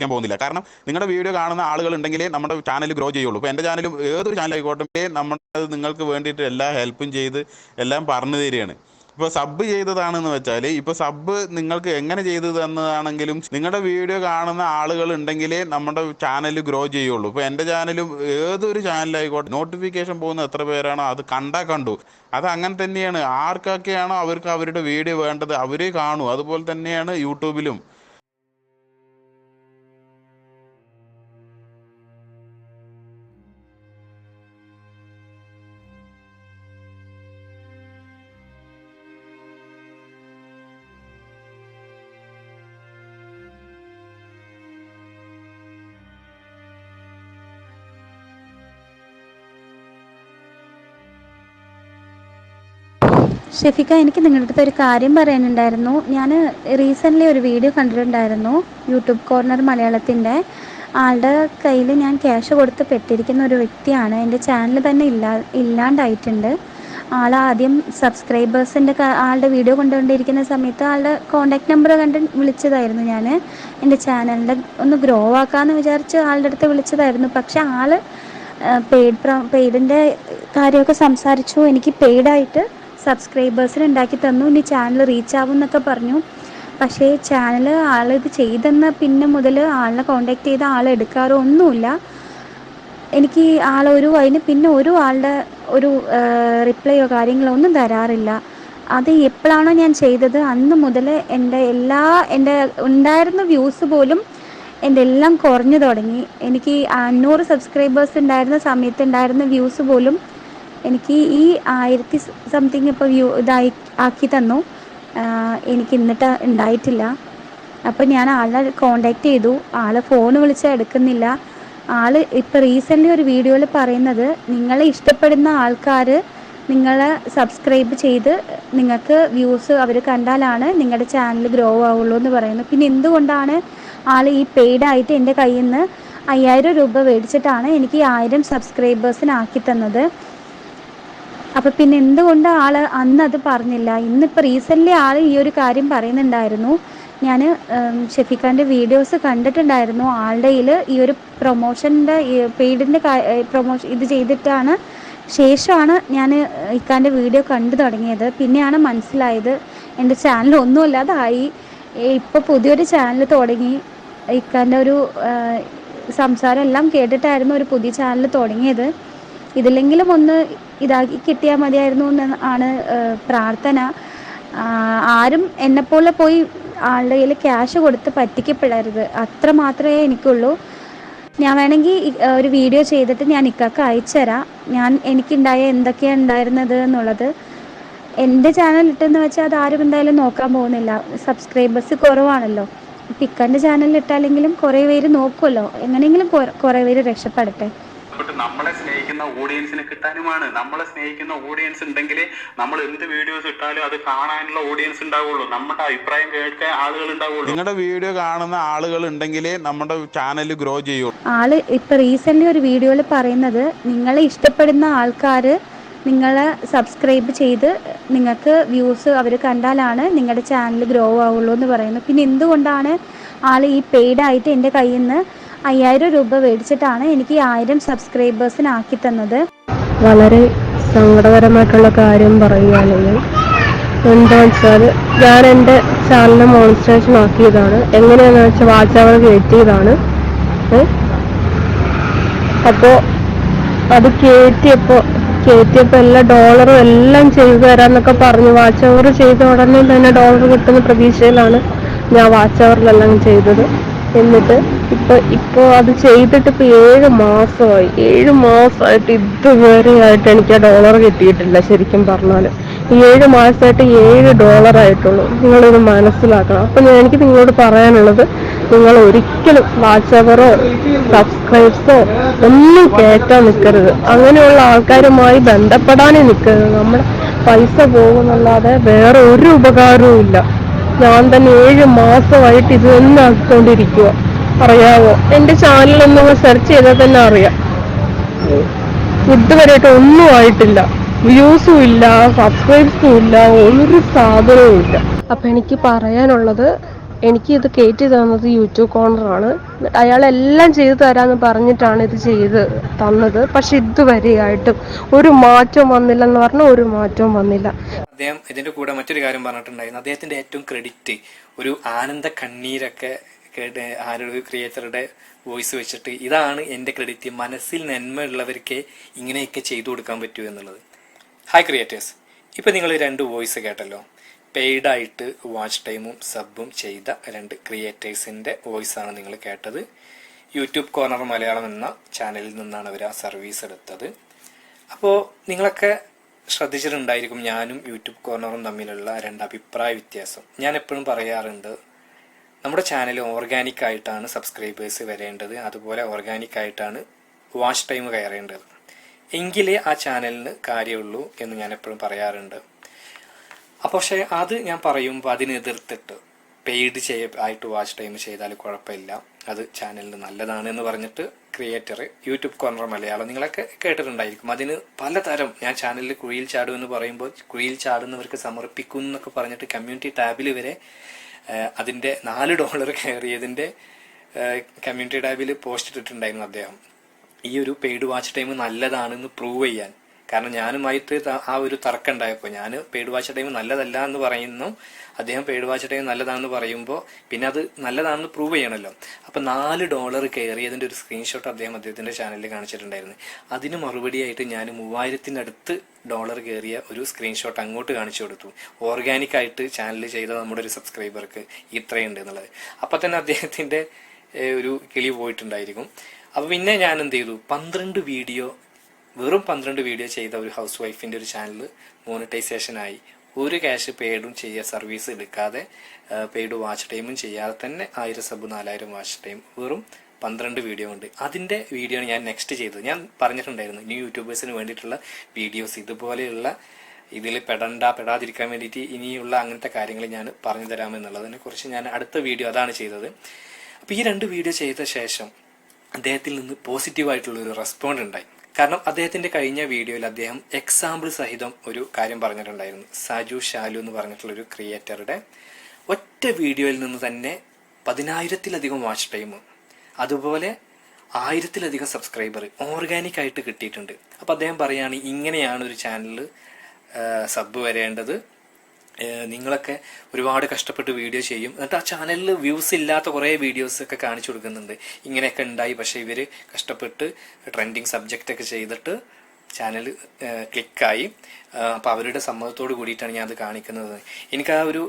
ക്കാൻ പോകുന്നില്ല. കാരണം നിങ്ങളുടെ വീഡിയോ കാണുന്ന ആളുകൾ ഉണ്ടെങ്കിലേ നമ്മുടെ ചാനൽ ഗ്രോ ചെയ്യുള്ളൂ. ഇപ്പോൾ എന്റെ ചാനലും ഏതൊരു ചാനൽ ആയിക്കോട്ടെ നമ്മൾ നിങ്ങൾക്ക് വേണ്ടിയിട്ട് എല്ലാ ഹെൽപ്പും ചെയ്ത് എല്ലാം പറഞ്ഞു തരികയാണ്. ഇപ്പോൾ സബ് ചെയ്തതാണെന്ന് വെച്ചാൽ ഇപ്പോൾ സബ് നിങ്ങൾക്ക് എങ്ങനെ ചെയ്തു തന്നതാണെങ്കിലും നിങ്ങളുടെ വീഡിയോ കാണുന്ന ആളുകൾ ഉണ്ടെങ്കിലേ നമ്മുടെ ചാനൽ ഗ്രോ ചെയ്യുള്ളൂ. ഇപ്പോൾ എന്റെ ചാനലും ഏതൊരു ചാനലായിക്കോട്ടെ നോട്ടിഫിക്കേഷൻ പോകുന്ന എത്ര പേരാണോ അത് കണ്ടാൽ കണ്ടു. അത് അങ്ങനെ തന്നെയാണ്. ആർക്കൊക്കെയാണോ അവർക്ക് അവരുടെ വീഡിയോ വേണ്ടത് അവരെ കാണൂ. അതുപോലെ തന്നെയാണ് യൂട്യൂബിലും. ഷെഫിക്ക എനിക്ക് നിങ്ങളുടെ അടുത്ത് ഒരു കാര്യം പറയാനുണ്ടായിരുന്നു. ഞാൻ റീസെന്റ്ലി ഒരു വീഡിയോ കണ്ടിട്ടുണ്ടായിരുന്നു യൂട്യൂബ് കോർണർ മലയാളത്തിന്റെ ആളുടെ കയ്യിൽ ഞാൻ ക്യാഷ് കൊടുത്ത് പെട്ടിരിക്കുന്ന ഒരു വ്യക്തിയാണ്. എന്റെ ചാനൽ തന്നെ ഇല്ലാ ഇല്ലാണ്ടായിട്ടുണ്ട്. ആൾ ആദ്യം സബ്സ്ക്രൈബേഴ്സിന്റെ ആളുടെ വീഡിയോ കൊണ്ടുകൊണ്ടിരിക്കുന്ന സമയത്ത് ആളുടെ കോണ്ടാക്ട് നമ്പർ കണ്ട് വിളിച്ചതായിരുന്നു ഞാൻ എന്റെ ചാനലിന്റെ ഒന്ന് ഗ്രോ ആക്കാമെന്ന് വിചാരിച്ച് ആളുടെ അടുത്ത് വിളിച്ചതായിരുന്നു. പക്ഷെ ആൾ പെയ്ഡ് പെയ്ഡിന്റെ കാര്യമൊക്കെ സംസാരിച്ചു. എനിക്ക് പെയ്ഡായിട്ട് സബ്സ്ക്രൈബേഴ്സിന് ഉണ്ടാക്കി തന്നു. ഇനി ചാനൽ റീച്ച് ആവും എന്നൊക്കെ പറഞ്ഞു. പക്ഷേ ചാനൽ ആൾ ഇത് ചെയ്തെന്ന പിന്നെ മുതൽ ആളിനെ കോണ്ടാക്ട് ചെയ്ത ആൾ എടുക്കാറോ ഒന്നുമില്ല. എനിക്ക് ആളൊരു അതിന് പിന്നെ ഒരു ആളുടെ ഒരു റിപ്ലൈയോ കാര്യങ്ങളോ ഒന്നും തരാറില്ല. അത് എപ്പോഴാണോ ഞാൻ ചെയ്തത് അന്ന് മുതൽ എന്റെ എല്ലാ എന്റെ ഉണ്ടായിരുന്ന വ്യൂസ് പോലും എന്റെ എല്ലാം കുറഞ്ഞു തുടങ്ങി. എനിക്ക് അഞ്ഞൂറ് സബ്സ്ക്രൈബേഴ്സ് ഉണ്ടായിരുന്ന സമയത്ത് ഉണ്ടായിരുന്ന വ്യൂസ് പോലും എനിക്ക് ഈ ആയിരത്തി സംതിങ് ഇപ്പോൾ വ്യൂ ഇതായി ആക്കി തന്നു. എനിക്ക് ഇന്നിട്ട് ഉണ്ടായിട്ടില്ല അപ്പോൾ ഞാൻ ആളെ കോണ്ടാക്ട് ചെയ്തു. ആൾ ഫോൺ വിളിച്ചാൽ എടുക്കുന്നില്ല. ആൾ ഇപ്പോൾ റീസെന്റ്ലി ഒരു വീഡിയോയിൽ പറയുന്നത് നിങ്ങളെ ഇഷ്ടപ്പെടുന്ന ആൾക്കാർ നിങ്ങളെ സബ്സ്ക്രൈബ് ചെയ്ത് നിങ്ങൾക്ക് വ്യൂസ് അവർ കണ്ടാലാണ് നിങ്ങളുടെ ചാനൽ ഗ്രോ ആവുള്ളൂ എന്ന് പറയുന്നു. പിന്നെ എന്തുകൊണ്ടാണ് ആൾ ഈ പെയ്ഡായിട്ട് എന്റെ കയ്യിൽ നിന്ന് അയ്യായിരം രൂപ മേടിച്ചിട്ടാണ് എനിക്ക് ആയിരം സബ്സ്ക്രൈബേഴ്സിനാക്കി തന്നത്? അപ്പോൾ പിന്നെ എന്തുകൊണ്ട് ആൾ അന്ന് അത് പറഞ്ഞില്ല? ഇന്നിപ്പോ റീസെന്റ്ലി ആൾ ഈ ഒരു കാര്യം പറയുന്നുണ്ടായിരുന്നു. ഞാൻ ഷെഫിഖാന്റെ വീഡിയോസ് കണ്ടിട്ടുണ്ടായിരുന്നു. ആളുടെ ഈ ഒരു പ്രൊമോഷന്റെ പെയ്ഡിന്റെ പ്രൊമോഷൻ ഇത് ചെയ്തിട്ടാണ് ശേഷമാണ് ഞാൻ ഇക്കാന്റെ വീഡിയോ കണ്ടു തുടങ്ങിയത്. പിന്നെയാണ് മനസ്സിലായത്. എന്റെ ചാനൽ ഒന്നുമില്ലാതായി ഇപ്പോൾ പുതിയൊരു ചാനൽ തുടങ്ങി. ഇക്കാന്റെ ഒരു സംസാരം എല്ലാം കേട്ടിട്ടായിരുന്നു ഒരു പുതിയ ചാനൽ തുടങ്ങിയത്. ഇതിലെങ്കിലും ഒന്ന് ഇതാക്കി കിട്ടിയാൽ മതിയായിരുന്നു എന്ന് ആണ് പ്രാർത്ഥന. ആരും എന്നെപ്പോലെ പോയി ആളുടെ കയ്യിൽ ക്യാഷ് കൊടുത്ത് പറ്റിക്കപ്പെടരുത്. അത്ര മാത്രമേ എനിക്കുള്ളൂ. ഞാൻ വേണമെങ്കിൽ ഒരു വീഡിയോ ചെയ്തിട്ട് ഞാൻ ഇക്കാക്ക് അയച്ചുതരാം ഞാൻ എനിക്കുണ്ടായ എന്തൊക്കെയാണ് ഉണ്ടായിരുന്നത് എന്നുള്ളത്. എന്റെ ചാനൽ ഇട്ടെന്ന് വെച്ചാൽ അത് ആരും എന്തായാലും നോക്കാൻ പോകുന്നില്ല. സബ്സ്ക്രൈബേഴ്സ് കുറവാണല്ലോ. ഇക്കാന്റെ ചാനലിൽ ഇട്ടാലെങ്കിലും കുറേ പേര് നോക്കുമല്ലോ. എങ്ങനെയെങ്കിലും കുറേ പേര് രക്ഷപ്പെടട്ടെ. തൊട്ട് നമ്മളെ സ്നേഹിക്കുന്ന ഓഡിയൻസിന് കിട്ടാനുമാണ്. നമ്മളെ സ്നേഹിക്കുന്ന ഓഡിയൻസ് ഉണ്ടെങ്കിൽ നമ്മൾ എന്ത് വീഡിയോസ് ഇട്ടാലും അത് കാണാനുള്ള ഓഡിയൻസ് ഉണ്ടാവുള്ളൂ. നമ്മുടെ അഭിപ്രായം കേൾക്കാൻ ആളുകൾ ഉണ്ടാവുള്ളൂ. നിങ്ങളുടെ വീഡിയോ കാണുന്ന ആളുകൾ ഉണ്ടെങ്കിലേ നമ്മുടെ ചാനൽ ഗ്രോ ചെയ്യുള്ളൂ. ആൾ ഇപ്പൊ റീസെന്റ് ഒരു വീഡിയോയിൽ പറയുന്നത് നിങ്ങളെ ഇഷ്ടപ്പെടുന്ന ആൾക്കാര് നിങ്ങളെ സബ്സ്ക്രൈബ് ചെയ്ത് നിങ്ങൾക്ക് വ്യൂസ് അവർ കണ്ടാലാണ് നിങ്ങളുടെ ചാനൽ ഗ്രോ ആവുള്ളൂ എന്ന് പറയുന്നു. പിന്നെ എന്തുകൊണ്ടാണ് ആൾ ഈ പെയ്ഡായിട്ട് എന്റെ കയ്യിൽ നിന്ന് അയ്യായിരം രൂപ മേടിച്ചിട്ടാണ് എനിക്ക് ആയിരം സബ്സ്ക്രൈബേഴ്സിനാക്കി തന്നത് വളരെ സങ്കടകരമായിട്ടുള്ള കാര്യം പറയുകയാണെങ്കിൽ എന്താ വെച്ചാൽ ഞാൻ എന്റെ ചാനലിന് മോണിസ്ട്രേഷൻ ആക്കിയതാണ്. എങ്ങനെയാണെന്ന് വെച്ചാൽ വാച്ച് കയറ്റിയതാണ് അപ്പോൾ അത് കയറ്റിയപ്പോൾ കയറ്റിയപ്പോൾ എല്ലാ ഡോളറും എല്ലാം ചെയ്തു തരാമെന്നൊക്കെ പറഞ്ഞു. വാച്ചവർ ചെയ്ത ഉടനെ തന്നെ ഡോളർ കിട്ടുന്ന പ്രതീക്ഷയിലാണ് ഞാൻ വാച്ച് അവറിലെല്ലാം ചെയ്തത്. എന്നിട്ട് ഇപ്പൊ ഇപ്പൊ അത് ചെയ്തിട്ട് ഇപ്പൊ ഏഴ് മാസമായി. ഏഴ് മാസമായിട്ട് ഇതുവരെ ആയിട്ട് എനിക്ക് ആ ഡോളർ കിട്ടിയിട്ടില്ല ശരിക്കും പറഞ്ഞാൽ. ഈ ഏഴ് മാസമായിട്ട് ഏഴ് ഡോളർ ആയിട്ടുള്ളൂ. നിങ്ങളിത് മനസ്സിലാക്കണം. അപ്പൊ ഞാൻ എനിക്ക് നിങ്ങളോട് പറയാനുള്ളത് നിങ്ങൾ ഒരിക്കലും വാട്സപ്പറോ സബ്സ്ക്രൈബ്സോ ഒന്നും കയറ്റാൻ നിൽക്കരുത്. അങ്ങനെയുള്ള ആൾക്കാരുമായി ബന്ധപ്പെടാനേ നിൽക്കരുത്. നമ്മൾ പൈസ പോകുന്നല്ലാതെ വേറെ ഒരു ഉപകാരവും ഇല്ല. ഞാൻ തന്നെ ഏഴ് മാസമായിട്ട് ഇത് തന്നെ ആക്കിക്കൊണ്ടിരിക്കുക അറിയാവോ? എന്റെ ചാനൽ ഒന്നും സെർച്ച് ചെയ്താൽ തന്നെ അറിയാം. ഫുഡ് വരെയായിട്ട് ഒന്നും ആയിട്ടില്ല. വ്യൂസും ഇല്ല സബ്സ്ക്രൈബ്സും ഇല്ല ഒരു സാധനവും ഇല്ല. അപ്പൊ എനിക്ക് പറയാനുള്ളത് എനിക്ക് ഇത് കയറ്റി തന്നത് യൂട്യൂബ് കോർണറാണ് അയാളെല്ലാം ചെയ്തു തരാമെന്ന് പറഞ്ഞിട്ടാണ് ഇത് ചെയ്ത് തന്നത്. പക്ഷെ ഇതുവരെയായിട്ടും ഒരു മാറ്റവും വന്നില്ലെന്ന് പറഞ്ഞാൽ ഒരു മാറ്റവും വന്നില്ല. അദ്ദേഹം ഇതിന്റെ കൂടെ മറ്റൊരു കാര്യം പറഞ്ഞിട്ടുണ്ടായിരുന്നു. അദ്ദേഹത്തിന്റെ ഏറ്റവും ക്രെഡിറ്റ് ഒരു ആനന്ദ കണ്ണീരൊക്കെ കേട്ട് ആരൊരു ക്രിയേറ്ററുടെ വോയിസ് വെച്ചിട്ട് ഇതാണ് എന്റെ ക്രെഡിറ്റ് മനസ്സിൽ നന്മയുള്ളവർക്ക് ഇങ്ങനെയൊക്കെ ചെയ്തു കൊടുക്കാൻ പറ്റൂ എന്നുള്ളത്. ഹായ് ക്രിയേറ്റേഴ്സ് ഇപ്പം നിങ്ങൾ രണ്ട് വോയിസ് കേട്ടല്ലോ. പെയ്ഡായിട്ട് വാച്ച് ടൈമും സബും ചെയ്ത രണ്ട് ക്രിയേറ്റേഴ്സിന്റെ വോയിസാണ് നിങ്ങൾ കേട്ടത്. യൂട്യൂബ് കോർണർ മലയാളം എന്ന ചാനലിൽ നിന്നാണ് അവർ ആ സർവീസ് എടുത്തത്. അപ്പോൾ നിങ്ങളൊക്കെ ശ്രദ്ധിച്ചിട്ടുണ്ടായിരിക്കും ഞാനും യൂട്യൂബ് കോർണറും തമ്മിലുള്ള രണ്ട് അഭിപ്രായ വ്യത്യാസം. ഞാൻ എപ്പോഴും പറയാറുണ്ട് നമ്മുടെ ചാനൽ ഓർഗാനിക് ആയിട്ടാണ് സബ്സ്ക്രൈബേഴ്സ് വരേണ്ടത്. അതുപോലെ ഓർഗാനിക് ആയിട്ടാണ് വാച്ച് ടൈം കയറേണ്ടത്. എങ്കിലേ ആ ചാനലിന് കാര്യമുള്ളൂ എന്ന് ഞാൻ എപ്പോഴും പറയാറുണ്ട്. അപ്പോൾ പക്ഷേ അത് ഞാൻ പറയുമ്പോൾ അതിനെതിർത്തിട്ട് പെയ്ഡ് ചെയ്യ ആയിട്ട് വാച്ച് ടൈം ചെയ്താൽ കുഴപ്പമില്ല. അത് ചാനലിന് നല്ലതാണ് എന്ന് പറഞ്ഞിട്ട് ക്രിയേറ്റർ യൂട്യൂബ് കോർണർ മലയാളം നിങ്ങളൊക്കെ കേട്ടിട്ടുണ്ടായിരിക്കും. അതിന് പലതരം ഞാൻ ചാനലിൽ കുഴിയിൽ ചാടും എന്ന് പറയുമ്പോൾ കുഴിയിൽ ചാടുന്നവർക്ക് സമർപ്പിക്കും എന്നൊക്കെ പറഞ്ഞിട്ട് കമ്മ്യൂണിറ്റി ടാബിൽ വരെ അതിന്റെ നാല് ഡോളർ കയറിയതിന്റെ കമ്മ്യൂണിറ്റി ടാബിൽ പോസ്റ്റ് ഇട്ടിട്ടുണ്ടായിരുന്നു അദ്ദേഹം. ഈ ഒരു പെയ്ഡ് വാച്ച് ടൈം നല്ലതാണെന്ന് പ്രൂവ് ചെയ്യാൻ. കാരണം ഞാനുമായിട്ട് ആ ഒരു തർക്കം ഉണ്ടായപ്പോൾ ഞാൻ പെയ്ഡ് വാച്ച് ടൈം നല്ലതല്ല എന്ന് പറയുന്നു. അദ്ദേഹം പെയ്ഡ് വാച്ച് ടൈം നല്ലതാണെന്ന് പറയുമ്പോൾ പിന്നെ അത് നല്ലതാണെന്ന് പ്രൂവ് ചെയ്യണമല്ലോ അപ്പം നാല് ഡോളർ കയറിയതിന്റെ ഒരു സ്ക്രീൻഷോട്ട് അദ്ദേഹം അദ്ദേഹത്തിന്റെ ചാനലിൽ കാണിച്ചിട്ടുണ്ടായിരുന്നു. അതിന് മറുപടിയായിട്ട് ഞാൻ മൂവായിരത്തിനടുത്ത് ഡോളർ കയറിയ ഒരു സ്ക്രീൻഷോട്ട് അങ്ങോട്ട് കാണിച്ചു കൊടുത്തു. ഓർഗാനിക് ആയിട്ട് ചാനൽ ചെയ്ത നമ്മുടെ ഒരു സബ്സ്ക്രൈബർക്ക് ഇത്രയുണ്ട് എന്നുള്ളത്. അപ്പം തന്നെ അദ്ദേഹത്തിന്റെ ഒരു കിളി പോയിട്ടുണ്ടായിരിക്കും. അപ്പോൾ പിന്നെ ഞാൻ എന്ത് ചെയ്തു? പന്ത്രണ്ട് വീഡിയോ വെറും പന്ത്രണ്ട് വീഡിയോ ചെയ്ത ഒരു ഹൗസ് വൈഫിന്റെ ഒരു ചാനൽ മോണിറ്റൈസേഷനായി ഒരു ക്യാഷ് പെയ്ഡും ചെയ്യുക സർവീസ് എടുക്കാതെ പെയ്ഡ് വാച്ച് ടൈമും ചെയ്യാതെ തന്നെ ആയിരം സബ് നാലായിരം വാച്ച് ടൈം വെറും പന്ത്രണ്ട് വീഡിയോ ഉണ്ട്. അതിന്റെ വീഡിയോ ആണ് ഞാൻ നെക്സ്റ്റ് ചെയ്തത്. ഞാൻ പറഞ്ഞിട്ടുണ്ടായിരുന്നു ന്യൂ യൂട്യൂബേഴ്സിന് വേണ്ടിയിട്ടുള്ള വീഡിയോസ് ഇതുപോലെയുള്ള ഇതിൽ പെടണ്ട പെടാതിരിക്കാൻ വേണ്ടിയിട്ട് ഇനിയുള്ള അങ്ങനത്തെ കാര്യങ്ങൾ ഞാൻ പറഞ്ഞു തരാമെന്നുള്ളതിനെ കുറിച്ച് ഞാൻ അടുത്ത വീഡിയോ അതാണ് ചെയ്തത്. അപ്പോൾ ഈ രണ്ട് വീഡിയോ ചെയ്ത ശേഷം അദ്ദേഹത്തിൽ നിന്ന് പോസിറ്റീവായിട്ടുള്ളൊരു റെസ്പോണ്ട് ഉണ്ടായി. കാരണം അദ്ദേഹത്തിന്റെ കഴിഞ്ഞ വീഡിയോയിൽ അദ്ദേഹം എക്സാമ്പിൾ സഹിതം ഒരു കാര്യം പറഞ്ഞിട്ടുണ്ടായിരുന്നു. സാജു ഷാലു എന്ന് പറഞ്ഞിട്ടുള്ള ഒരു ക്രിയേറ്ററുടെ ഒറ്റ വീഡിയോയിൽ നിന്ന് തന്നെ പതിനായിരത്തിലധികം വാച്ച് ടൈം അതുപോലെ ആയിരത്തിലധികം സബ്സ്ക്രൈബർ ഓർഗാനിക് ആയിട്ട് കിട്ടിയിട്ടുണ്ട്. അപ്പോൾ അദ്ദേഹം പറയുകയാണ് ഇങ്ങനെയാണ് ഒരു ചാനൽ സബ് വരേണ്ടത്. നിങ്ങളൊക്കെ ഒരുപാട് കഷ്ടപ്പെട്ട് വീഡിയോ ചെയ്യും. എന്നിട്ട് ആ ചാനലിൽ വ്യൂസ് ഇല്ലാത്ത കുറേ വീഡിയോസ് ഒക്കെ കാണിച്ചു കൊടുക്കുന്നുണ്ട്. ഇങ്ങനെയൊക്കെ ഉണ്ടായി. പക്ഷേ ഇവർ കഷ്ടപ്പെട്ട് ട്രെൻഡിങ് സബ്ജക്റ്റ് ഒക്കെ ചെയ്തിട്ട് ചാനൽ ക്ലിക്കായി അപ്പോൾ അവരുടെ സമ്മതത്തോട് കൂടിയിട്ടാണ് ഞാൻ അത് കാണിക്കുന്നത്. എനിക്ക് ആ ഒരു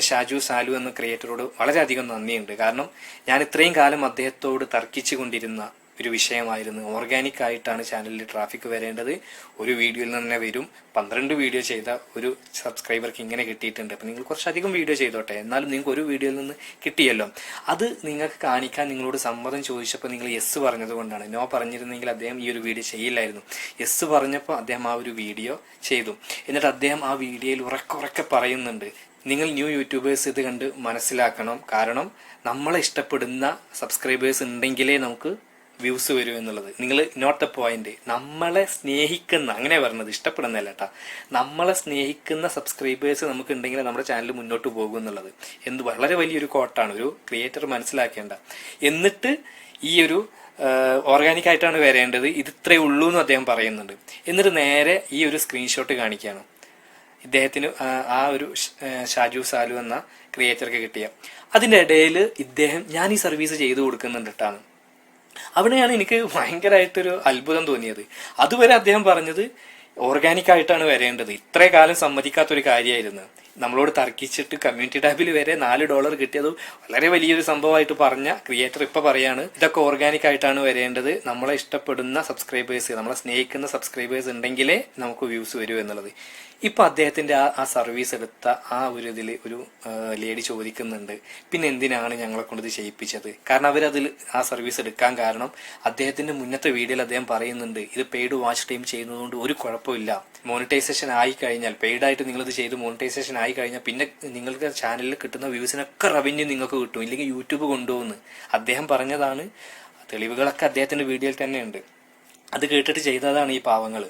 ഷാജു സാലു എന്ന ക്രിയേറ്ററോട് വളരെയധികം നന്ദിയുണ്ട്. കാരണം ഞാൻ ഇത്രയും കാലം അദ്ദേഹത്തോട് തർക്കിച്ചു കൊണ്ടിരുന്ന ഒരു വിഷയമായിരുന്നു. ഓർഗാനിക് ആയിട്ടാണ് ചാനലിൽ ട്രാഫിക് വരേണ്ടത്. ഒരു വീഡിയോയിൽ തന്നെ വരും. പന്ത്രണ്ട് വീഡിയോ ചെയ്ത ഒരു സബ്സ്ക്രൈബർക്ക് ഇങ്ങനെ കിട്ടിയിട്ടുണ്ട്. അപ്പം നിങ്ങൾ കുറച്ചധികം വീഡിയോ ചെയ്തോട്ടെ. എന്നാലും നിങ്ങൾക്ക് ഒരു വീഡിയോയിൽ നിന്ന് കിട്ടിയല്ലോ. അത് നിങ്ങൾക്ക് കാണിക്കാൻ നിങ്ങളോട് സമ്മതം ചോദിച്ചപ്പോൾ നിങ്ങൾ യെസ് പറഞ്ഞതുകൊണ്ടാണ് നോ പറഞ്ഞിരുന്നെങ്കിൽ അദ്ദേഹം ഈ ഒരു വീഡിയോ ചെയ്യില്ലായിരുന്നു. യെസ് പറഞ്ഞപ്പോൾ അദ്ദേഹം ആ ഒരു വീഡിയോ ചെയ്തു. എന്നിട്ട് അദ്ദേഹം ആ വീഡിയോയിൽ ഉറക്കെ ഉറക്കെ പറയുന്നുണ്ട്. നിങ്ങൾ ന്യൂ യൂട്യൂബേഴ്സ് ഇത് കണ്ട് മനസ്സിലാക്കണം. കാരണം നമ്മളെ ഇഷ്ടപ്പെടുന്ന സബ്സ്ക്രൈബേഴ്സ് ഉണ്ടെങ്കിലേ നമുക്ക് വ്യൂസ് വരും എന്നുള്ളത്. നിങ്ങൾ നോട്ട് ദ പോയിന്റ് നമ്മളെ സ്നേഹിക്കുന്ന അങ്ങനെ പറഞ്ഞത് ഇഷ്ടപ്പെടുന്നല്ല കേട്ടാ നമ്മളെ സ്നേഹിക്കുന്ന സബ്സ്ക്രൈബേഴ്സ് നമുക്ക് ഉണ്ടെങ്കിൽ നമ്മുടെ ചാനൽ മുന്നോട്ട് പോകും എന്നുള്ളത്. എന്ത് വളരെ വലിയൊരു കോട്ടാണ് ഒരു ക്രിയേറ്റർ മനസ്സിലാക്കേണ്ട. എന്നിട്ട് ഈ ഒരു ഓർഗാനിക് ആയിട്ടാണ് വരേണ്ടത്. ഇത് ഇത്രേ ഉള്ളൂ എന്ന് അദ്ദേഹം പറയുന്നുണ്ട്. എന്നിട്ട് നേരെ ഈ ഒരു സ്ക്രീൻഷോട്ട് കാണിക്കുകയാണ്. ഇദ്ദേഹത്തിന് ആ, ആ ഒരു ഷാജു സാലു എന്ന ക്രിയേറ്റർക്ക് കിട്ടിയ. അതിന്റെ ഇടയിൽ ഇദ്ദേഹം ഞാൻ ഈ സർവീസ് ചെയ്തു കൊടുക്കുന്നുണ്ട് കേട്ടാണ് അവിടെയാണ് എനിക്ക് ഭയങ്കരമായിട്ടൊരു അത്ഭുതം തോന്നിയത്. അതുവരെ അദ്ദേഹം പറഞ്ഞത് ഓർഗാനിക് ആയിട്ടാണ് വരേണ്ടത്. ഇത്രേ കാലം സമ്മതിക്കാത്തൊരു കാര്യമായിരുന്നു. നമ്മളോട് തർക്കിച്ചിട്ട് കമ്മ്യൂണിറ്റി ടാബിൽ വരെ നാല് ഡോളർ കിട്ടിയത് വളരെ വലിയൊരു സംഭവമായിട്ട് പറഞ്ഞ ക്രിയേറ്റർ ഇപ്പൊ പറയാണ് ഇതൊക്കെ ഓർഗാനിക് ആയിട്ടാണ് വരേണ്ടത്. നമ്മളെ ഇഷ്ടപ്പെടുന്ന സബ്സ്ക്രൈബേഴ്സ് നമ്മളെ സ്നേഹിക്കുന്ന സബ്സ്ക്രൈബേഴ്സ് ഉണ്ടെങ്കിലേ നമുക്ക് വ്യൂസ് വരൂ എന്നുള്ളത്. ഇപ്പൊ അദ്ദേഹത്തിന്റെ ആ ആ സർവീസ് എടുത്ത ആ ഒരു ഇതിൽ ഒരു ലേഡി ചോദിക്കുന്നുണ്ട് പിന്നെ എന്തിനാണ് ഞങ്ങളെ കൊണ്ട് ഇത് ചെയ്യിപ്പിച്ചത്? കാരണം അവരതിൽ ആ സർവീസ് എടുക്കാൻ കാരണം അദ്ദേഹത്തിന്റെ മുന്നത്തെ വീഡിയോയിൽ അദ്ദേഹം പറയുന്നുണ്ട് ഇത് പെയ്ഡ് വാച്ച് ടൈം ചെയ്യുന്നതുകൊണ്ട് ഒരു കുഴപ്പമില്ല. മോണിറ്റൈസേഷൻ ആയി കഴിഞ്ഞാൽ പെയ്ഡ് ആയിട്ട് നിങ്ങളിത് ചെയ്ത് മോണിറ്റൈസേഷൻ ആയി കഴിഞ്ഞാൽ പിന്നെ നിങ്ങൾക്ക് ചാനലിൽ കിട്ടുന്ന വ്യൂസിനൊക്കെ റവന്യൂ നിങ്ങൾക്ക് കിട്ടും. ഇല്ലെങ്കിൽ യൂട്യൂബ് കൊണ്ടുപോകുന്നു. അദ്ദേഹം പറഞ്ഞതാണ് തെളിവുകളൊക്കെ അദ്ദേഹത്തിന്റെ വീഡിയോയിൽ തന്നെയുണ്ട്. അത് കേട്ടിട്ട് ചെയ്തതാണ് ഈ പാവങ്ങൾ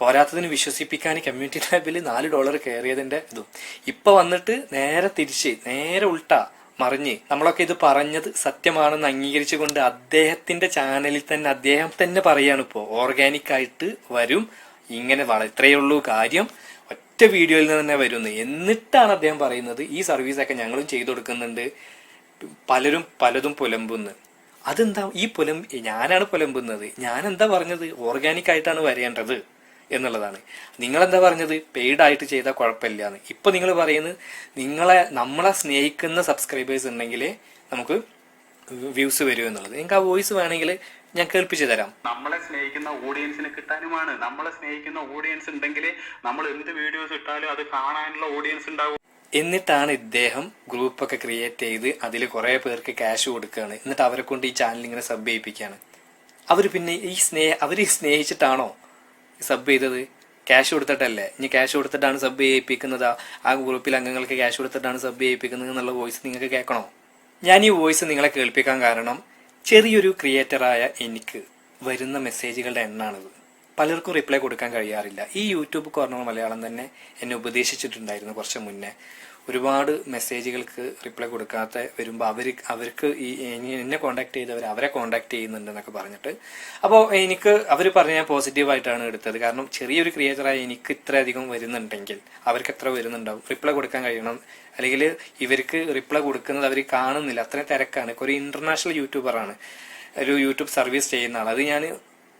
പോരാത്തതിന് വിശ്വസിപ്പിക്കാൻ കമ്മ്യൂണിറ്റി ലാബിൽ നാല് ഡോളർ കയറിയതിന്റെ ഇതും. ഇപ്പൊ വന്നിട്ട് നേരെ തിരിച്ച് നേരെ ഉൾട്ട മറിഞ്ഞ് നമ്മളൊക്കെ ഇത് പറഞ്ഞത് സത്യമാണെന്ന് അംഗീകരിച്ചുകൊണ്ട് അദ്ദേഹത്തിന്റെ ചാനലിൽ തന്നെ അദ്ദേഹം തന്നെ പറയാണ് ഇപ്പോൾ ഓർഗാനിക് ആയിട്ട് വരും ഇങ്ങനെ ഇത്രയേ ഉള്ളൂ കാര്യം ഒറ്റ വീഡിയോയിൽ നിന്ന് തന്നെ വരുന്നു. എന്നിട്ടാണ് അദ്ദേഹം പറയുന്നത് ഈ സർവീസ് ഒക്കെ ഞങ്ങളും ചെയ്തു കൊടുക്കുന്നുണ്ട് പലരും പലതും പുലമ്പുന്നു. അതെന്താ ഈ പുലം ഞാനാണ് പുലമ്പുന്നത്. ഞാൻ എന്താ പറഞ്ഞത്? ഓർഗാനിക് ആയിട്ടാണ് വരേണ്ടത്. എന്നുള്ളതാണ്. നിങ്ങളെന്താ പറഞ്ഞത്? പെയ്ഡ് ആയിട്ട് ചെയ്താൽ കുഴപ്പമില്ല എന്ന് ഇപ്പൊ നിങ്ങൾ പറയുന്നത് നിങ്ങളെ നമ്മളെ സ്നേഹിക്കുന്ന സബ്സ്ക്രൈബേഴ്സ് ഉണ്ടെങ്കിലേ നമുക്ക് വ്യൂസ് വരും എന്നുള്ളത്. നിങ്ങൾക്ക് ആ വോയിസ് വേണമെങ്കിൽ ഞാൻ കേൾപ്പിച്ചു തരാം. നമ്മളെ സ്നേഹിക്കുന്ന ഓഡിയൻസിന് കിട്ടാനുമാണ്. നമ്മളെ സ്നേഹിക്കുന്ന ഓഡിയൻസ് ഉണ്ടെങ്കിൽ നമ്മൾ എന്ത് വീഡിയോസ് ഇട്ടാലും അത് കാണാനുള്ള ഓഡിയൻസ് ഉണ്ടാവും. എന്നിട്ടാണ് ഇദ്ദേഹം ഗ്രൂപ്പൊക്കെ ക്രിയേറ്റ് ചെയ്ത് അതിൽ കുറേ പേർക്ക് ക്യാഷ് കൊടുക്കുകയാണ് എന്നിട്ട് അവരെ കൊണ്ട് ഈ ചാനൽ ഇങ്ങനെ സബ് ചെയ്യിപ്പിക്കുകയാണ് അവർ പിന്നെ ഈ സ്നേഹ അവർ സ്നേഹിച്ചിട്ടാണോ സബ് ചെയ്തത്. ക്യാഷ് കൊടുത്തിട്ടല്ലേ? ഇനി ക്യാഷ് കൊടുത്തിട്ടാണ് സബ് ചെയ്യിപ്പിക്കുന്നത്. ആ ഗ്രൂപ്പിൽ അംഗങ്ങൾക്ക് ക്യാഷ് കൊടുത്തിട്ടാണ് സബ് ചെയ്യിപ്പിക്കുന്നത് എന്നുള്ള വോയിസ് നിങ്ങൾക്ക് കേൾക്കണോ? ഞാൻ ഈ വോയിസ് നിങ്ങളെ കേൾപ്പിക്കാൻ കാരണം ചെറിയൊരു ക്രിയേറ്ററായ എനിക്ക് വരുന്ന മെസ്സേജുകളുടെ എണ്ണാണിത്. പലർക്കും റിപ്ലൈ കൊടുക്കാൻ കഴിയാറില്ല. ഈ യൂട്യൂബ് കോർണർ മലയാളം തന്നെ എന്നെ ഉപദേശിച്ചിട്ടുണ്ടായിരുന്നു കുറച്ച് മുന്നേ. ഒരുപാട് മെസ്സേജുകൾക്ക് റിപ്ലൈ കൊടുക്കാത്ത വരുമ്പോൾ അവർ അവർക്ക് ഈ എന്നെ കോണ്ടാക്ട് ചെയ്തവർ അവരെ കോണ്ടാക്ട് ചെയ്യുന്നുണ്ട് എന്നൊക്കെ പറഞ്ഞിട്ട്. അപ്പോൾ എനിക്ക് അവർ പറഞ്ഞ പോസിറ്റീവായിട്ടാണ് എടുത്തത്. കാരണം ചെറിയൊരു ക്രിയേറ്ററായി എനിക്ക് ഇത്രയധികം വരുന്നുണ്ടെങ്കിൽ അവർക്ക് എത്ര വരുന്നുണ്ടാവും? റിപ്ലൈ കൊടുക്കാൻ കഴിയണം. അല്ലെങ്കിൽ ഇവർക്ക് റിപ്ലൈ കൊടുക്കുന്നത് അവർ കാണുന്നില്ല. അത്രയും തിരക്കാണ്. ഒരു ഇന്റർനാഷണൽ യൂട്യൂബറാണ് ഒരു യൂട്യൂബ് സർവീസ് ചെയ്യുന്ന ആൾ അത് ഞാൻ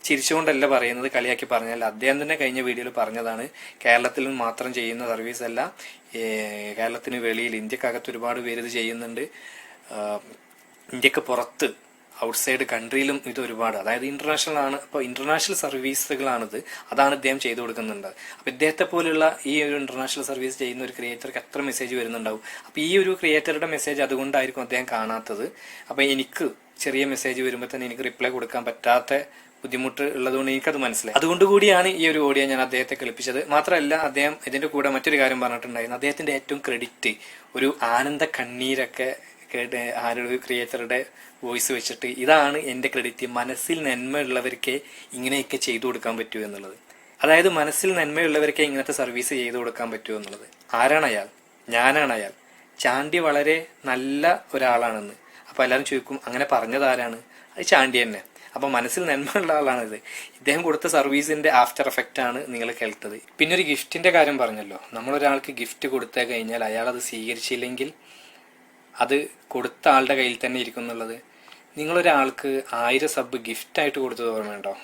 ചിരിച്ചുകൊണ്ടല്ല പറയുന്നത് കളിയാക്കി പറഞ്ഞല്ല. അദ്ദേഹം തന്നെ കഴിഞ്ഞ വീഡിയോയിൽ പറഞ്ഞതാണ് കേരളത്തിൽ മാത്രം ചെയ്യുന്ന സർവീസ് അല്ല കേരളത്തിന് വെളിയിൽ ഇന്ത്യക്കകത്ത് ഒരുപാട് പേര് ഇത് ചെയ്യുന്നുണ്ട് ഇന്ത്യയ്ക്ക് പുറത്ത് ഔട്ട്സൈഡ് കൺട്രിയിലും ഇത് ഒരുപാട്. അതായത് ഇന്റർനാഷണൽ ആണ് അപ്പോൾ ഇന്റർനാഷണൽ സർവീസുകളാണിത്. അതാണ് ഇദ്ദേഹം ചെയ്തു കൊടുക്കുന്നുണ്ട്. അപ്പോൾ ഇദ്ദേഹത്തെ പോലുള്ള ഈ ഒരു ഇന്റർനാഷണൽ സർവീസ് ചെയ്യുന്ന ഒരു ക്രിയേറ്റർക്ക് എത്ര മെസ്സേജ് വരുന്നുണ്ടാവും? അപ്പോൾ ഈ ഒരു ക്രിയേറ്ററുടെ മെസ്സേജ് അതുകൊണ്ടായിരിക്കും അദ്ദേഹം കാണാത്തത്. അപ്പോൾ എനിക്ക് ചെറിയ മെസ്സേജ് വരുമ്പോൾ തന്നെ എനിക്ക് റിപ്ലൈ കൊടുക്കാൻ പറ്റാത്ത ബുദ്ധിമുട്ട് ഉള്ളതുകൊണ്ട് എനിക്കത് മനസ്സിലായി. അതുകൊണ്ട് കൂടിയാണ് ഈ ഒരു ഓഡിയോ ഞാൻ അദ്ദേഹത്തെ കളിപ്പിച്ചത് മാത്രമല്ല അദ്ദേഹം ഇതിന്റെ കൂടെ മറ്റൊരു കാര്യം പറഞ്ഞിട്ടുണ്ടായിരുന്നു. അദ്ദേഹത്തിന്റെ ഏറ്റവും ക്രെഡിറ്റ് ഒരു ആനന്ദ കണ്ണീരൊക്കെ കേട്ട് ആരൊരു ക്രിയേറ്ററുടെ വോയിസ് വെച്ചിട്ട് ഇതാണ് എന്റെ ക്രെഡിറ്റ് മനസ്സിൽ നന്മയുള്ളവർക്കേ ഇങ്ങനെയൊക്കെ ചെയ്തു കൊടുക്കാൻ പറ്റൂ എന്നുള്ളത്. അതായത് മനസ്സിൽ നന്മയുള്ളവർക്കേ ഇങ്ങനത്തെ സർവീസ് ചെയ്തു കൊടുക്കാൻ പറ്റൂ എന്നുള്ളത്. ആരാണ് അയാൾ? ഞാനാണ് അയാൾ. ചാണ്ടി വളരെ നല്ല ഒരാളാണെന്ന്. അപ്പോൾ എല്ലാവരും ചോദിക്കും അങ്ങനെ പറഞ്ഞത് ആരാണ്? അത് ചാണ്ടി തന്നെ. അപ്പൊ മനസ്സിൽ നന്മയുള്ള ഇത്. ഇദ്ദേഹം കൊടുത്ത സർവീസിന്റെ ആഫ്റ്റർ എഫക്റ്റ് ആണ് നിങ്ങൾ കേൾത്തത്. പിന്നെ ഒരു ഗിഫ്റ്റിന്റെ കാര്യം പറഞ്ഞല്ലോ. നമ്മൾ ഒരാൾക്ക് ഗിഫ്റ്റ് കൊടുത്തേ കഴിഞ്ഞാൽ അയാൾ അത് സ്വീകരിച്ചില്ലെങ്കിൽ അത് കൊടുത്ത ആളുടെ കയ്യിൽ തന്നെ ഇരിക്കും എന്നുള്ളത്. നിങ്ങളൊരാൾക്ക് ആയിരം സബ് ഗിഫ്റ്റ് ആയിട്ട് കൊടുത്തത് ഓർമ്മയുണ്ടോ?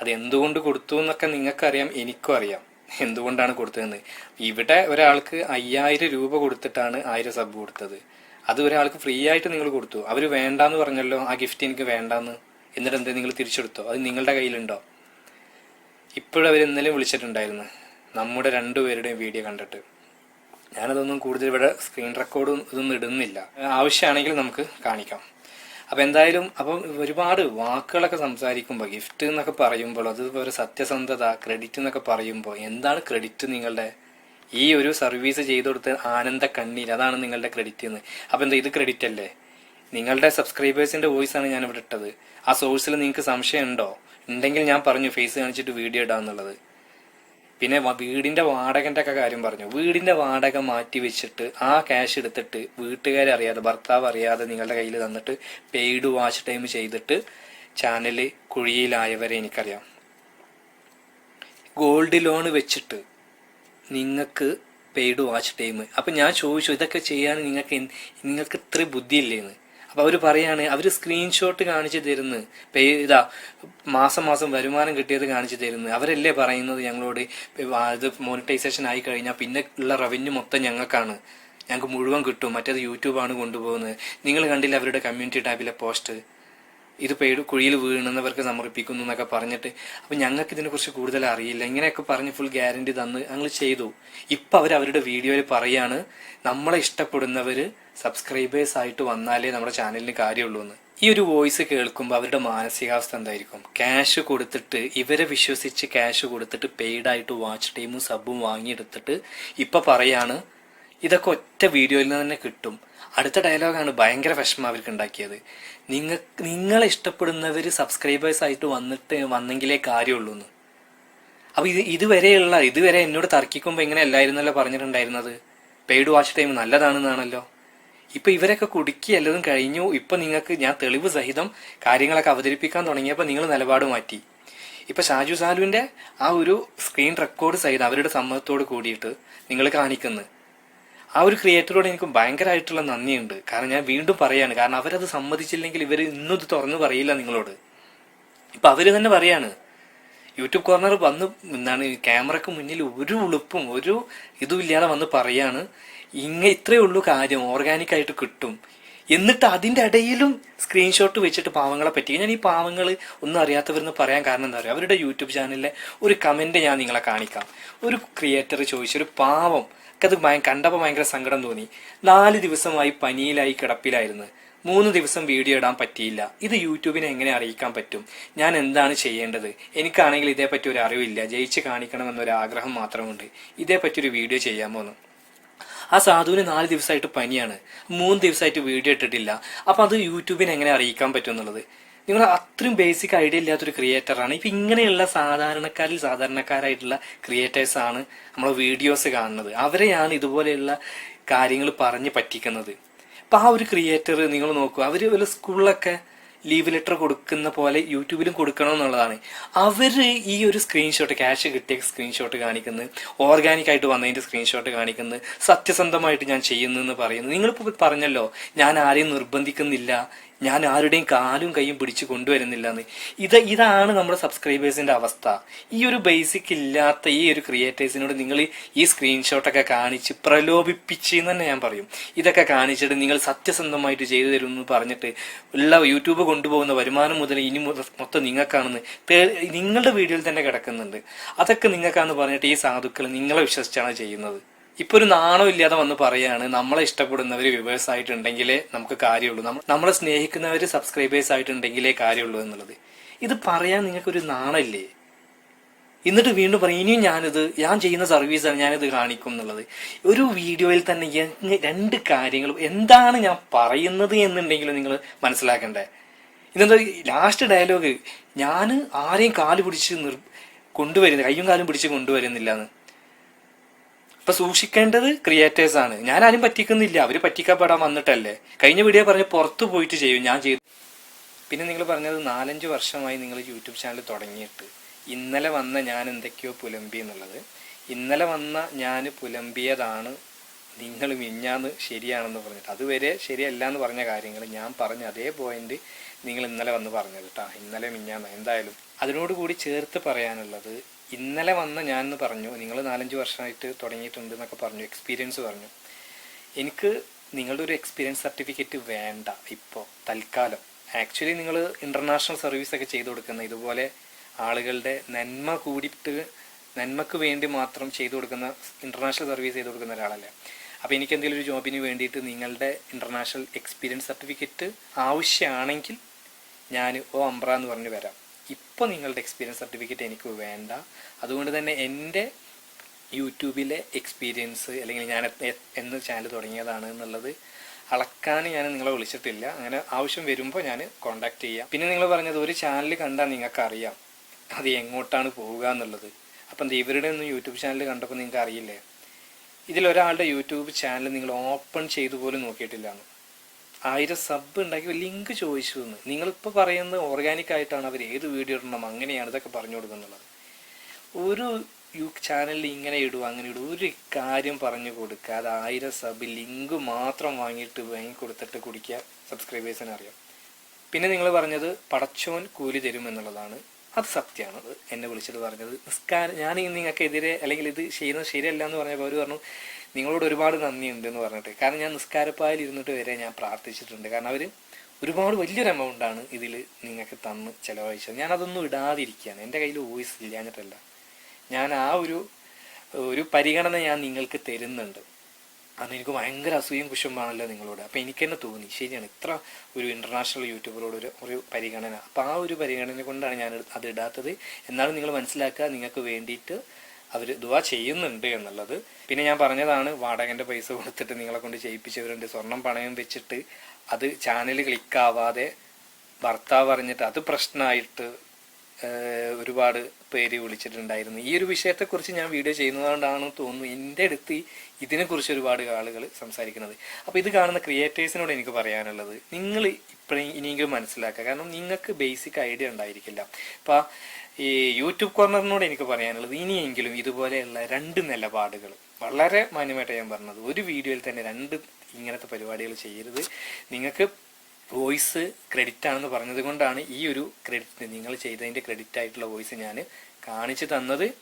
അത് എന്തുകൊണ്ട് കൊടുത്തു എന്നൊക്കെ നിങ്ങൾക്കറിയാം എനിക്കും അറിയാം. എന്തുകൊണ്ടാണ് കൊടുത്തതെന്ന്. ഇവിടെ ഒരാൾക്ക് അയ്യായിരം രൂപ കൊടുത്തിട്ടാണ് ആയിരം സബ് കൊടുത്തത്. അത് ഒരാൾക്ക് ഫ്രീ ആയിട്ട് നിങ്ങൾ കൊടുത്തു. അവർ വേണ്ടാന്ന് പറഞ്ഞല്ലോ ആ ഗിഫ്റ്റ് എനിക്ക് വേണ്ടാന്ന്. എന്നിട്ട് എന്താ നിങ്ങൾ തിരിച്ചെടുത്തോ? അത് നിങ്ങളുടെ കയ്യിലുണ്ടോ? ഇപ്പോഴവർ ഇന്നലെ വിളിച്ചിട്ടുണ്ടായിരുന്നു. നമ്മുടെ രണ്ടുപേരുടെയും വീഡിയോ കണ്ടിട്ട്. ഞാനതൊന്നും കൂടുതൽ ഇവിടെ സ്ക്രീൻ റെക്കോർഡ് ഇതൊന്നും ഇടുന്നില്ല. ആവശ്യമാണെങ്കിൽ നമുക്ക് കാണിക്കാം. അപ്പം എന്തായാലും അപ്പം ഒരുപാട് വാക്കുകളൊക്കെ സംസാരിക്കുമ്പോൾ ഗിഫ്റ്റ് എന്നൊക്കെ പറയുമ്പോൾ അത് ഒരു സത്യസന്ധത ക്രെഡിറ്റ് എന്നൊക്കെ പറയുമ്പോൾ എന്താണ് ക്രെഡിറ്റ് നിങ്ങളുടെ? ഈ ഒരു സർവീസ് ചെയ്തു കൊടുത്ത ആനന്ദ കണ്ണീർ അതാണ് നിങ്ങളുടെ ക്രെഡിറ്റ് എന്ന്. അപ്പം എന്താ ഇത് ക്രെഡിറ്റ് അല്ലേ? നിങ്ങളുടെ സബ്സ്ക്രൈബേഴ്സിന്റെ വോയിസ് ആണ് ഞാൻ ഇവിടെ ഇട്ടത്. ആ സോഴ്സിൽ നിങ്ങൾക്ക് സംശയം ഉണ്ടോ ഉണ്ടെങ്കിൽ ഞാൻ പറഞ്ഞു ഫേസ് കാണിച്ചിട്ട് വീഡിയോ ഇടാന്നുള്ളത്. പിന്നെ വീടിന്റെ വാടകന്റെ ഒക്കെ കാര്യം പറഞ്ഞു. വീടിന്റെ വാടക മാറ്റി വെച്ചിട്ട് ആ ക്യാഷ് എടുത്തിട്ട് വീട്ടുകാരെ അറിയാതെ ഭർത്താവ് അറിയാതെ നിങ്ങളുടെ കയ്യിൽ തന്നിട്ട് പെയ്ഡ് വാച്ച് ടൈം ചെയ്തിട്ട് ചാനൽ കുഴിയിലായവരെ എനിക്കറിയാം. ഗോൾഡ് ലോൺ വെച്ചിട്ട് നിങ്ങൾക്ക് പെയ്ഡ് വാച്ച് ടൈം അപ്പം ഞാൻ ചോദിച്ചു ഇതൊക്കെ ചെയ്യാൻ നിങ്ങൾക്ക് നിങ്ങൾക്ക് ഇത്ര ബുദ്ധിയില്ലേന്ന്? അപ്പം അവർ പറയാണ് അവർ സ്ക്രീൻഷോട്ട് കാണിച്ചു തരുന്നു. ഇതാ മാസം മാസം വരുമാനം കിട്ടിയത് കാണിച്ചു തരുന്നു. അവരല്ലേ പറയുന്നത് ഞങ്ങളോട് ഇത് മോണിറ്റൈസേഷൻ ആയി കഴിഞ്ഞാൽ പിന്നെ ഉള്ള റവന്യൂ മൊത്തം ഞങ്ങൾക്കാണ്. ഞങ്ങൾക്ക് മുഴുവൻ കിട്ടും. മറ്റേത് യൂട്യൂബാണ് കൊണ്ടുപോകുന്നത്. നിങ്ങൾ കണ്ടില്ല അവരുടെ കമ്മ്യൂണിറ്റി ടാബിലെ പോസ്റ്റ് ഇത് പെയ്ഡ് കുഴിയിൽ വീണുന്നവർക്ക് സമർപ്പിക്കുന്നു എന്നൊക്കെ പറഞ്ഞിട്ട് അപ്പം ഞങ്ങൾക്ക് ഇതിനെക്കുറിച്ച് കൂടുതൽ അറിയില്ല. ഇങ്ങനെയൊക്കെ പറഞ്ഞ് ഫുൾ ഗ്യാരണ്ടി തന്ന് ഞങ്ങൾ ചെയ്തു. ഇപ്പം അവർ അവരുടെ വീഡിയോയിൽ പറയാണ് നമ്മളെ ഇഷ്ടപ്പെടുന്നവര് സബ്സ്ക്രൈബേഴ്സ് ആയിട്ട് വന്നാലേ നമ്മുടെ ചാനലിന് കാര്യമുള്ളൂ എന്ന്. ഈ ഒരു വോയിസ് കേൾക്കുമ്പോൾ അവരുടെ മാനസികാവസ്ഥ എന്തായിരിക്കും? ക്യാഷ് കൊടുത്തിട്ട് ഇവരെ വിശ്വസിച്ച് ക്യാഷ് കൊടുത്തിട്ട് പെയ്ഡായിട്ട് വാച്ച് ടൈമും സബും വാങ്ങിയെടുത്തിട്ട് ഇപ്പം പറയാണ് ഇതൊക്കെ ഒറ്റ വീഡിയോയിൽ നിന്ന് തന്നെ കിട്ടും. അടുത്ത ഡയലോഗാണ് ഭയങ്കര വിഷമം അവർക്ക് ഉണ്ടാക്കിയത്. നിങ്ങൾ നിങ്ങളെ ഇഷ്ടപ്പെടുന്നവർ സബ്സ്ക്രൈബേഴ്സ് ആയിട്ട് വന്നിട്ട് വന്നെങ്കിലേ കാര്യമുള്ളൂ എന്ന്. അപ്പൊ ഇത് ഇതുവരെയുള്ള ഇതുവരെ എന്നോട് തർക്കിക്കുമ്പോൾ ഇങ്ങനെ അല്ലായിരുന്നല്ലോ പറഞ്ഞിട്ടുണ്ടായിരുന്നത്? പെയ്ഡ് വാച്ച് ടൈം നല്ലതാണെന്നാണല്ലോ. ഇപ്പൊ ഇവരൊക്കെ കുടുക്കി എല്ലതും കഴിഞ്ഞു. ഇപ്പൊ നിങ്ങൾക്ക് ഞാൻ തെളിവ് സഹിതം കാര്യങ്ങളൊക്കെ അവതരിപ്പിക്കാൻ തുടങ്ങിയപ്പോൾ നിങ്ങൾ നിലപാട് മാറ്റി. ഇപ്പൊ ഷാജു സാലുവിന്റെ ആ ഒരു സ്ക്രീൻ റെക്കോർഡ് സഹിതം അവരുടെ സമ്മതത്തോട് കൂടിയിട്ട് നിങ്ങൾ കാണിക്കുന്നു. ആ ഒരു ക്രിയേറ്ററോട് എനിക്ക് ഭയങ്കരമായിട്ടുള്ള നന്ദിയുണ്ട്. കാരണം ഞാൻ വീണ്ടും പറയാണ് കാരണം അവരത് സമ്മതിച്ചില്ലെങ്കിൽ ഇവർ ഇന്നും ഇത് തുറന്നു പറയില്ല നിങ്ങളോട്. ഇപ്പൊ അവർ തന്നെ പറയാണ് യൂട്യൂബ് കോർണർ വന്ന് എന്താണ് ക്യാമറക്ക് മുന്നിൽ ഒരു ഉളുപ്പും ഒരു ഇതും ഇല്ലാതെ വന്ന് പറയാണ്. ഇങ്ങ ഇത്രയേ ഉള്ളൂ കാര്യം ഓർഗാനിക് ആയിട്ട് കിട്ടും. എന്നിട്ട് അതിന്റെ ഇടയിലും സ്ക്രീൻഷോട്ട് വെച്ചിട്ട് പാവങ്ങളെ പറ്റി ഞാൻ ഈ പാവങ്ങൾ ഒന്നും അറിയാത്തവരെന്ന് പറയാൻ കാരണം എന്താ പറയുക അവരുടെ യൂട്യൂബ് ചാനലിലെ ഒരു കമന്റ് ഞാൻ നിങ്ങളെ കാണിക്കാം. ഒരു ക്രിയേറ്റർ ചോദിച്ചൊരു പാവം ഭയ കണ്ടപ്പോൾ ഭയങ്കര സങ്കടം തോന്നി. നാല് ദിവസമായി പനിയിലായി കിടപ്പിലായിരുന്നു. മൂന്ന് ദിവസം വീഡിയോ ഇടാൻ പറ്റിയില്ല. ഇത് യൂട്യൂബിനെ എങ്ങനെ അറിയിക്കാൻ പറ്റും? ഞാൻ എന്താണ് ചെയ്യേണ്ടത്? എനിക്കാണെങ്കിൽ ഇതേപ്പറ്റി ഒരു അറിവില്ല. ജയിച്ച് കാണിക്കണമെന്നൊരു ആഗ്രഹം മാത്രമുണ്ട്. ഇതേപ്പറ്റി ഒരു വീഡിയോ ചെയ്യാമോ എന്ന് ആ സാധുവിന് നാല് ദിവസമായിട്ട് പനിയാണ്. മൂന്ന് ദിവസമായിട്ട് വീഡിയോ ഇട്ടിട്ടില്ല. അപ്പൊ അത് യൂട്യൂബിനെ എങ്ങനെ അറിയിക്കാൻ പറ്റും എന്നുള്ളത്? നിങ്ങൾ അത്രയും ബേസിക് ഐഡിയ ഇല്ലാത്തൊരു ക്രിയേറ്ററാണ് ഇപ്പൊ ഇങ്ങനെയുള്ള സാധാരണക്കാരിൽ സാധാരണക്കാരായിട്ടുള്ള ക്രിയേറ്റേഴ്സ് ആണ് നമ്മൾ വീഡിയോസ് കാണുന്നത്. അവരെയാണ് ഇതുപോലെയുള്ള കാര്യങ്ങൾ പറഞ്ഞ് പറ്റിക്കുന്നത്. അപ്പൊ ആ ഒരു ക്രിയേറ്റർ നിങ്ങൾ നോക്കുക അവർ വല്ല സ്കൂളിലൊക്കെ ലീവ് ലെറ്റർ കൊടുക്കുന്ന പോലെ യൂട്യൂബിലും കൊടുക്കണമെന്നുള്ളതാണ് അവർ ഈ ഒരു സ്ക്രീൻഷോട്ട് ക്യാഷ് കിട്ടിയ സ്ക്രീൻഷോട്ട് കാണിക്കുന്നത് ഓർഗാനിക് ആയിട്ട് വന്നതിന്റെ സ്ക്രീൻഷോട്ട് കാണിക്കുന്നത് സത്യസന്ധമായിട്ട് ഞാൻ ചെയ്യുന്നു എന്ന് പറയുന്നു നിങ്ങളിപ്പോൾ പറഞ്ഞല്ലോ ഞാൻ ആരെയും നിർബന്ധിക്കുന്നില്ല. ഞാൻ ആരുടെയും കാലും കൈയും പിടിച്ച് കൊണ്ടുവരുന്നില്ല എന്ന് ഇത് ഇതാണ് നമ്മുടെ സബ്സ്ക്രൈബേഴ്സിന്റെ അവസ്ഥ. ഈ ഒരു ബേസിക് ഇല്ലാത്ത ഈ ഒരു ക്രിയേറ്റേഴ്സിനോട് നിങ്ങൾ ഈ സ്ക്രീൻഷോട്ടൊക്കെ കാണിച്ച് പ്രലോഭിപ്പിച്ച് എന്ന് തന്നെ ഞാൻ പറയും. ഇതൊക്കെ കാണിച്ചിട്ട് നിങ്ങൾ സത്യസന്ധമായിട്ട് ചെയ്തു തരും എന്ന് പറഞ്ഞിട്ട് ഉള്ള യൂട്യൂബ് കൊണ്ടുപോകുന്ന വരുമാനം മുതൽ ഇനി മൊത്തം നിങ്ങൾക്കാണെന്ന് നിങ്ങളുടെ വീഡിയോയിൽ തന്നെ കിടക്കുന്നുണ്ട്. അതൊക്കെ നിങ്ങൾക്കാന്ന് പറഞ്ഞിട്ട് ഈ സാധുക്കൾ നിങ്ങളെ വിശ്വസിച്ചാണ് ചെയ്യുന്നത്. ഇപ്പൊ ഒരു നാണം ഇല്ലാതെ വന്ന് പറയാണ് നമ്മളെ ഇഷ്ടപ്പെടുന്നവർ വ്യൂവേഴ്സ് ആയിട്ടുണ്ടെങ്കിലേ നമുക്ക് കാര്യമുള്ളൂ. നമ്മൾ നമ്മളെ സ്നേഹിക്കുന്നവർ സബ്സ്ക്രൈബേഴ്സ് ആയിട്ടുണ്ടെങ്കിലേ കാര്യമുള്ളൂ എന്നുള്ളത്. ഇത് പറയാൻ നിങ്ങൾക്കൊരു നാണമില്ലേ എന്നിട്ട് വീണ്ടും പറയും ഇനിയും ഞാനിത് ഞാൻ ചെയ്യുന്ന സർവീസാണ് ഞാനിത് കാണിക്കും എന്നുള്ളത്. ഒരു വീഡിയോയിൽ തന്നെ രണ്ട് കാര്യങ്ങളും എന്താണ് ഞാൻ പറയുന്നത് എന്നുണ്ടെങ്കിലും നിങ്ങൾ മനസ്സിലാക്കണ്ടേ? ഇതെന്താ ലാസ്റ്റ് ഡയലോഗ് ഞാൻ ആരെയും കാൽ പിടിച്ച് നിർ കൊണ്ടുവരുന്നില്ല കയ്യും കാലും പിടിച്ച് കൊണ്ടുവരുന്നില്ല എന്ന് ഇപ്പൊ സൂക്ഷിക്കേണ്ടത് ക്രിയേറ്റേഴ്സ് ആണ്. ഞാൻ ആരും പറ്റിക്കുന്നില്ല. അവർ പറ്റിക്കപ്പെടാൻ വന്നിട്ടല്ലേ. കഴിഞ്ഞ വീഡിയോ പറഞ്ഞ് പുറത്തു പോയിട്ട് ചെയ്യും. ഞാൻ ചെയ്തു. പിന്നെ നിങ്ങൾ പറഞ്ഞത് നാലഞ്ച് വർഷമായി നിങ്ങൾ യൂട്യൂബ് ചാനൽ തുടങ്ങിയിട്ട്. ഇന്നലെ വന്ന ഞാൻ എന്തൊക്കെയോ പുലമ്പി എന്നുള്ളത്. ഇന്നലെ വന്ന ഞാൻ പുലമ്പിയതാണ്. നിങ്ങൾ മിഞ്ഞാന്ന് ശരിയാണെന്ന് പറഞ്ഞിട്ട്. അതുവരെ ശരിയല്ല എന്ന് പറഞ്ഞ കാര്യങ്ങൾ ഞാൻ പറഞ്ഞ അതേ പോയിന്റ് നിങ്ങൾ ഇന്നലെ വന്ന് പറഞ്ഞത് കേട്ടോ ഇന്നലെ മിഞ്ഞാന്ന്. എന്തായാലും അതിനോട് കൂടി ചേർത്ത് പറയാനുള്ളത് ഇന്നലെ വന്ന ഞാൻ എന്ന് പറഞ്ഞു നിങ്ങൾ നാലഞ്ച് വർഷമായിട്ട് തുടങ്ങിയിട്ടുണ്ട് എന്നൊക്കെ പറഞ്ഞു എക്സ്പീരിയൻസ് പറഞ്ഞു. എനിക്ക് നിങ്ങളുടെ ഒരു എക്സ്പീരിയൻസ് സർട്ടിഫിക്കറ്റ് വേണ്ട ഇപ്പോൾ തൽക്കാലം. ആക്ച്വലി നിങ്ങൾ ഇന്റർനാഷണൽ സർവീസ് ഒക്കെ ചെയ്തു കൊടുക്കുന്ന ഇതുപോലെ ആളുകളുടെ നന്മ കൂടിയിട്ട് നന്മക്ക് വേണ്ടി മാത്രം ചെയ്തു കൊടുക്കുന്ന ഇന്റർനാഷണൽ സർവീസ് ചെയ്തു കൊടുക്കുന്ന ഒരാളല്ലേ. അപ്പോൾ എനിക്ക് എന്തെങ്കിലും ഒരു ജോബിന് വേണ്ടിയിട്ട് നിങ്ങളുടെ ഇന്റർനാഷണൽ എക്സ്പീരിയൻസ് സർട്ടിഫിക്കറ്റ് ആവശ്യമാണെങ്കിൽ ഞാൻ ഓ അമ്പ്ര എന്ന് പറഞ്ഞ് വരാം. ഇപ്പോൾ നിങ്ങളുടെ എക്സ്പീരിയൻസ് സർട്ടിഫിക്കറ്റ് എനിക്ക് വേണ്ട. അതുകൊണ്ട് തന്നെ എന്റെ യൂട്യൂബിലെ എക്സ്പീരിയൻസ് അല്ലെങ്കിൽ ഞാൻ എന്ന് ചാനൽ തുടങ്ങിയതാണ് എന്നുള്ളത് അളക്കാൻ ഞാൻ നിങ്ങളെ വിളിച്ചിട്ടില്ല. അങ്ങനെ ആവശ്യം വരുമ്പോൾ ഞാൻ കോണ്ടാക്ട് ചെയ്യാം. പിന്നെ നിങ്ങൾ പറഞ്ഞത് ഒരു ചാനൽ കണ്ടാൽ നിങ്ങൾക്ക് അറിയാം അത് എങ്ങോട്ടാണ് പോവുക എന്നുള്ളത്. അപ്പം ഇവരുടെ ഒന്നും യൂട്യൂബ് ചാനൽ കണ്ടപ്പോൾ നിങ്ങൾക്ക് അറിയില്ലേ ഇതിലൊരാളുടെ യൂട്യൂബ് ചാനൽ നിങ്ങൾ ഓപ്പൺ ചെയ്തു പോലും നോക്കിയിട്ടില്ലാന്ന് ആയിരം സബ് ഉണ്ടാക്കി ലിങ്ക് ചോദിച്ചു എന്ന്. നിങ്ങളിപ്പോൾ പറയുന്നത് ഓർഗാനിക് ആയിട്ടാണ് അവർ ഏത് വീഡിയോ ഇടണം അങ്ങനെയാണ് ഇതൊക്കെ പറഞ്ഞു കൊടുക്കുന്നുള്ളത് ഒരു യു ചാനലിൽ ഇങ്ങനെ ഇടുക അങ്ങനെ ഇടുക ഒരു കാര്യം പറഞ്ഞു കൊടുക്കുക അത് ആയിരം സബ് ലിങ്ക് മാത്രം വാങ്ങിയിട്ട് വാങ്ങി കൊടുത്തിട്ട് കുടിക്കുക സബ്സ്ക്രൈബേഴ്സിനെ അറിയാം. പിന്നെ നിങ്ങൾ പറഞ്ഞത് പടച്ചോൻ കൂലി തരും എന്നുള്ളതാണ്. അത് സത്യമാണ് അത് എന്നെ വിളിച്ചിട്ട് പറഞ്ഞത്. നിസ്കാരം ഞാൻ ഈ നിങ്ങൾക്കെതിരെ അല്ലെങ്കിൽ ഇത് ചെയ്യുന്നത് ശരിയല്ല എന്ന് പറഞ്ഞപ്പോൾ അവർ പറഞ്ഞു നിങ്ങളോട് ഒരുപാട് നന്ദിയുണ്ട് എന്ന് പറഞ്ഞിട്ട്. കാരണം ഞാൻ നിസ്കാരപ്പായിൽ ഇരുന്നിട്ട് വരെ ഞാൻ പ്രാർത്ഥിച്ചിട്ടുണ്ട്. കാരണം അവർ ഒരുപാട് വലിയൊരു എമൗണ്ടാണ് ഇതിൽ നിങ്ങൾക്ക് തന്ന് ചിലവഴിച്ചത്. ഞാൻ അതൊന്നും ഇടാതിരിക്കുകയാണ്. എന്റെ കയ്യിൽ വോയിസ് ഇല്ലാഞ്ഞിട്ടല്ല. ഞാൻ ആ ഒരു ഒരു പരിഗണന ഞാൻ നിങ്ങൾക്ക് തരുന്നുണ്ട്. അന്ന് എനിക്ക് ഭയങ്കര അസൂയം കുശുമ്പാണല്ലോ നിങ്ങളോട്. അപ്പം എനിക്ക് തന്നെ. തോന്നി ശരിയാണ് ഇത്ര ഒരു ഇന്റർനാഷണൽ യൂട്യൂബറോട് ഒരു ഒരു പരിഗണന. അപ്പോൾ ആ ഒരു പരിഗണന കൊണ്ടാണ് ഞാൻ അത് ഇടാത്തത്. എന്നാലും നിങ്ങൾ മനസ്സിലാക്കുക നിങ്ങൾക്ക് വേണ്ടിയിട്ട് അവർ ദുവാ ചെയ്യുന്നുണ്ട് എന്നുള്ളത്. പിന്നെ ഞാൻ പറഞ്ഞതാണ് വാടകന്റെ പൈസ കൊടുത്തിട്ട് നിങ്ങളെ കൊണ്ട് ചെയ്യിപ്പിച്ചവരുണ്ട് സ്വർണം പണയം വെച്ചിട്ട് അത് ചാനൽ ക്ലിക്കാവാതെ ഭർത്താവ് അറിഞ്ഞിട്ട് അത് പ്രശ്നമായിട്ട് ഒരുപാട് പേര് വിളിച്ചിട്ടുണ്ടായിരുന്നു. ഈ ഒരു വിഷയത്തെക്കുറിച്ച് ഞാൻ വീഡിയോ ചെയ്യുന്നതുകൊണ്ടാണെന്ന് തോന്നുന്നു എന്റെ അടുത്ത് ഇതിനെക്കുറിച്ച് ഒരുപാട് ആളുകൾ സംസാരിക്കുന്നത്. അപ്പോൾ ഇത് കാണുന്ന ക്രിയേറ്റേഴ്സിനോട് എനിക്ക് പറയാനുള്ളത് നിങ്ങൾ ഇപ്പോഴും ഇനിയെങ്കിലും മനസ്സിലാക്കുക. കാരണം നിങ്ങൾക്ക് ബേസിക് ഐഡിയ ഉണ്ടായിരിക്കില്ല. ഇപ്പോൾ ഈ യൂട്യൂബ് കോർണറിനോട് എനിക്ക് പറയാനുള്ളത് ഇനിയെങ്കിലും ഇതുപോലെയുള്ള രണ്ട് നിലപാടുകൾ. വളരെ മാന്യമായിട്ട് ഞാൻ പറഞ്ഞത്. ഒരു വീഡിയോയിൽ തന്നെ രണ്ട് ഇങ്ങനത്തെ പരിപാടികൾ ചെയ്യരുത്. നിങ്ങൾക്ക് വോയിസ് ക്രെഡിറ്റ് ആണെന്ന് പറഞ്ഞത് കൊണ്ടാണ് ഈ ഒരു ക്രെഡിറ്റ് നിങ്ങൾ ചെയ്തതിന്റെ ക്രെഡിറ്റ് ആയിട്ടുള്ള വോയിസ് ഞാൻ കാണിച്ചു തന്നത്.